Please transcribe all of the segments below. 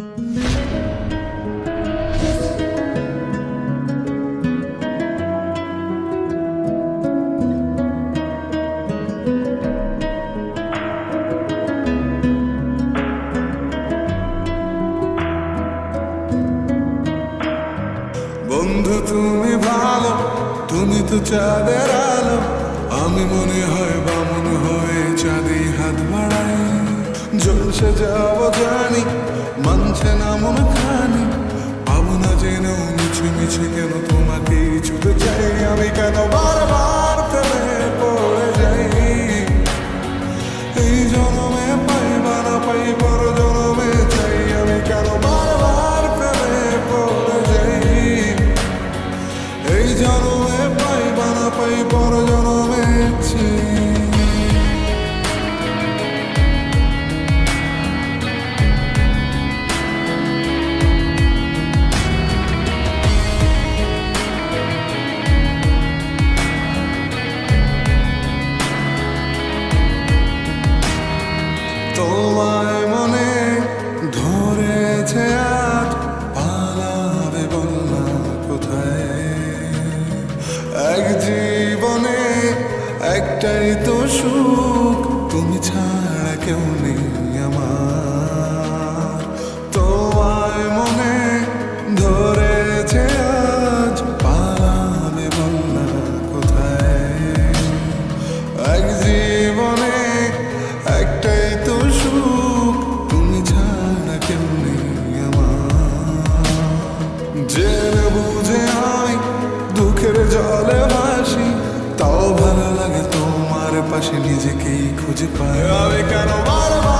বন্ধু তুমি ভালো তুমি তো চাঁদের আলো। আমি মনে হয় জলসে যাব জানি, মানছে না মন খানি। পাবো না জেনেও মিছে মিছে কেন তোমাকে ছুতে চাই আমি কেন বারবার প্রেমে পড়ে যাই? এই জনমে পাই বানা পাই পর জনমে চাই। আমি কেন বারবার প্রেমে পড়ে যাই? এই জনমে পাই বানা পাই পর জনমে একটাই তো সুখ তুমি ছাড়া কেউ নেই আমার। তোমায় মনে পাশে নিজেকেই খুঁজে পায়। কেন বারবার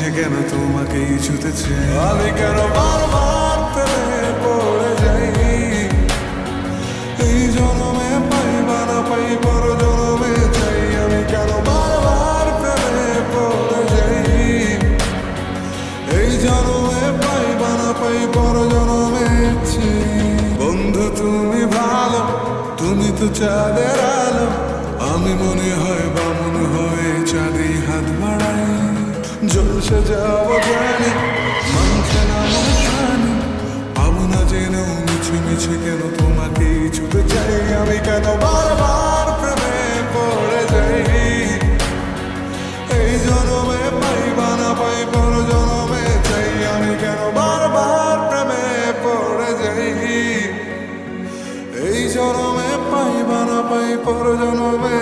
মিছে কেন তোমাকেই ছুতেছে আমি কেন বারবার পড়ে যাই? এই জনমে পাই বানা পাই পর জনমে চাই। আমি কেন বারবার প্রেমে পড়ে যাই? এই জনমে পাই বানা পাই পর জনমে চাই। বন্ধু, তুমি ভালো, তুমি তো চাঁদের আলো। আমি মনে হয়ে জলসে যাব জানি মানছে না মন পাবো না জেনেও মিছে মিছে কেন তোমাকে ছুতে চাই? আমি কেন বারবার প্রেমে পড়ে যাই? এই জনমে পাই বানা পাই পর জনমে চাই। আমি কেন বারবার প্রেমে পড়ে যাই? এই জনমে পাই বানা পাই পর জনমে